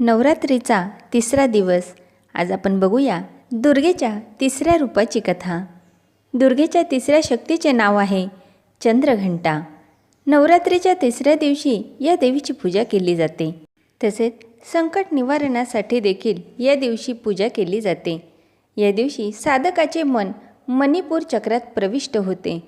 नवरात्रीचा तिसरा दिवस. आज आपण बघूया दुर्गेच्या तिसऱ्या रूपाची कथा. दुर्गेच्या तिसऱ्या शक्तीचे नाव आहे चंद्रघंटा. नवरात्रीच्या तिसऱ्या दिवशी या देवीची पूजा केली जाते. तसेच संकट निवारणासाठी देखील या दिवशी पूजा केली जाते. या दिवशी साधकाचे मन मणिपूर चक्रात प्रविष्ट होते.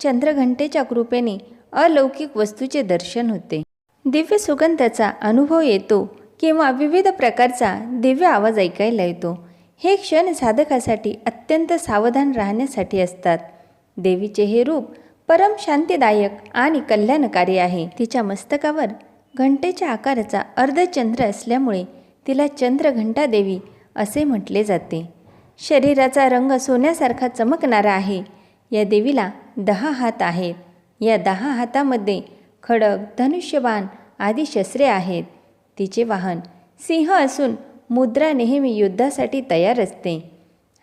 चंद्रघंटेच्या कृपेने अलौकिक वस्तूचे दर्शन होते. दिव्य सुगंधाचा अनुभव येतो किंवा विविध प्रकारचा दिव्य आवाज ऐकायला येतो. हे क्षण साधकासाठी अत्यंत सावधान राहण्यासाठी असतात. देवीचे हे रूप परम शांतीदायक आणि कल्याणकारी आहे. तिच्या मस्तकावर घंटेच्या आकाराचा अर्धचंद्र असल्यामुळे तिला चंद्रघंटा देवी असे म्हटले जाते. शरीराचा रंग सोन्यासारखा चमकणारा आहे. या देवीला दहा हात आहेत. या दहा हातामध्ये खडक धनुष्यबाण आदी शस्त्रे आहेत. तिचे वाहन. सिंह असून मुद्रा नेहमी युद्धासाठी तयार असते.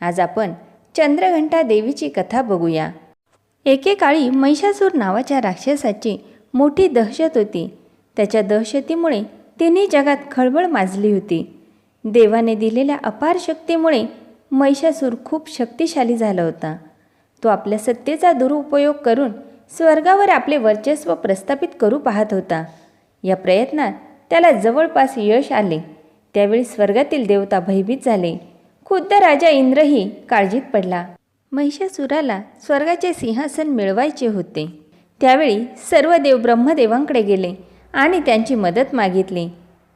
आज आपण चंद्रघंटा देवीची कथा बघूया. एकेकाळी महिषासूर नावाच्या राक्षसाची मोठी दहशत होती. त्याच्या दहशतीमुळे तिन्ही जगात खळबळ माजली होती. देवाने दिलेल्या अपार शक्तीमुळे महिषासूर खूप शक्तिशाली झाला होता. तो आपल्या सत्तेचा दुरुपयोग करून स्वर्गावर आपले वर्चस्व प्रस्थापित करू पाहत होता. या प्रयत्नात त्याला जवळपास यश आले. त्यावेळी स्वर्गातील देवता भयभीत झाले. खुद्द राजा इंद्रही काळजीत पडला. महिषासुराला स्वर्गाचे सिंहासन मिळवायचे होते. त्यावेळी सर्व देव ब्रह्मदेवांकडे गेले आणि त्यांची मदत मागितली.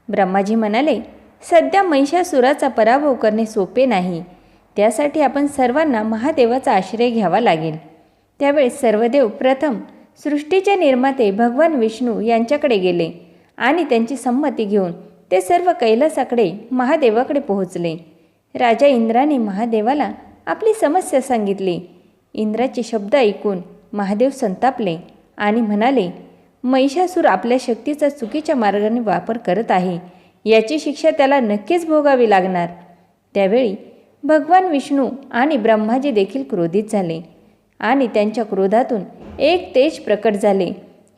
ब्रह्माजी म्हणाले सध्या महिषासुराचा पराभव करणे सोपे नाही. त्यासाठी आपण सर्वांना महादेवाचा आश्रय घ्यावा लागेल. त्यावेळी सर्व देव प्रथम सृष्टीचे निर्माते भगवान विष्णू यांच्याकडे गेले. आणि त्यांची संमती घेऊन ते सर्व कैलासाकडे महादेवाकडे पोहोचले. राजा इंद्राने महादेवाला आपली समस्या सांगितली. इंद्राचे शब्द ऐकून महादेव संतापले आणि म्हणाले महिषासूर आपल्या शक्तीचा चुकीच्या मार्गाने वापर करत आहे. याची शिक्षा त्याला नक्कीच भोगावी लागणार. त्यावेळी भगवान विष्णू आणि ब्रह्माजी देखील क्रोधित झाले आणि त्यांच्या क्रोधातून एक तेज प्रकट झाले.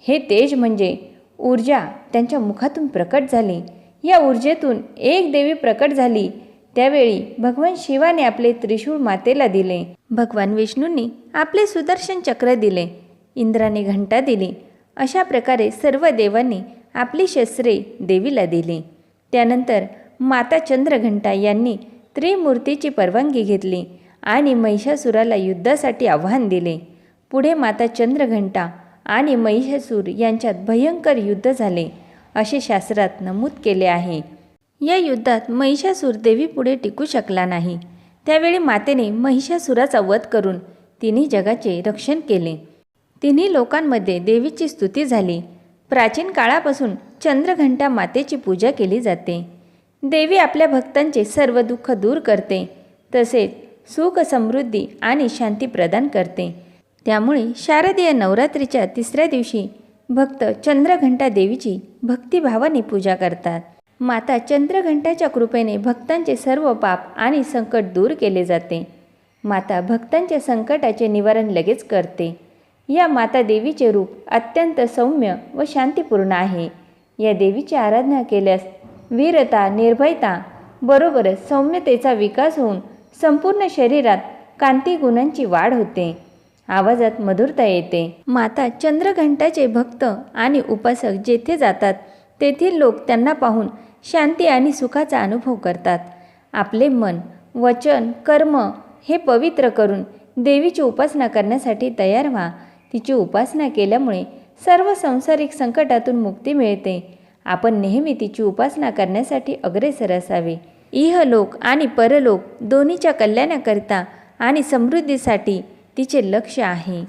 हे तेज म्हणजे ऊर्जा त्यांच्या मुखातून प्रकट झाली. या ऊर्जेतून एक देवी प्रकट झाली. त्यावेळी भगवान शिवाने आपले त्रिशूळ मातेला दिले. भगवान विष्णूंनी आपले सुदर्शन चक्र दिले. इंद्राने घंटा दिली. अशा प्रकारे सर्व देवांनी आपली शस्त्रे देवीला दिली. त्यानंतर माता चंद्रघंटा यांनी त्रिमूर्तीची परवानगी घेतली आणि महिषासुराला युद्धासाठी आव्हान दिले. पुढे माता चंद्रघंटा आणि महिषासूर यांच्यात भयंकर युद्ध झाले असे शास्त्रात नमूद केले आहे. या युद्धात महिषासूर देवी पुढे टिकू शकला नाही. त्यावेळी मातेने महिषासुराचा वध करून तिन्ही जगाचे रक्षण केले. तिन्ही लोकांमध्ये देवीची स्तुती झाली. प्राचीन काळापासून चंद्रघंटा मातेची पूजा केली जाते. देवी आपल्या भक्तांचे सर्व दुःख दूर करते तसेच सुख समृद्धी आणि शांती प्रदान करते. त्यामुळे शारदीय नवरात्रीच्या तिसऱ्या दिवशी भक्त चंद्रघंटा देवीची भक्तिभावाने पूजा करतात. माता चंद्रघंटाच्या कृपेने भक्तांचे सर्व पाप आणि संकट दूर केले जाते. माता भक्तांच्या संकटाचे निवारण लगेच करते. या माता देवीचे रूप अत्यंत सौम्य व शांतीपूर्ण आहे. या देवीची आराधना केल्यास वीरता निर्भयता बरोबरच सौम्यतेचा विकास होऊन संपूर्ण शरीरात कांती गुणांची वाढ होते. आवाजात मधुरता येते. माता चंद्रघंटाचे भक्त आणि उपासक जेथे जातात तेथील लोक त्यांना पाहून शांती आणि सुखाचा अनुभव करतात. आपले मन वचन कर्म हे पवित्र करून देवीची उपासना करण्यासाठी तयार व्हा. तिची उपासना केल्यामुळे सर्व सांसारिक संकटातून मुक्ती मिळते. आपण नेहमी तिची उपासना करण्यासाठी अग्रेसर असावे. इहलोक आणि परलोक दोन्हीच्या कल्याणाकरिता आणि समृद्धीसाठी तिचे लक्ष आहे.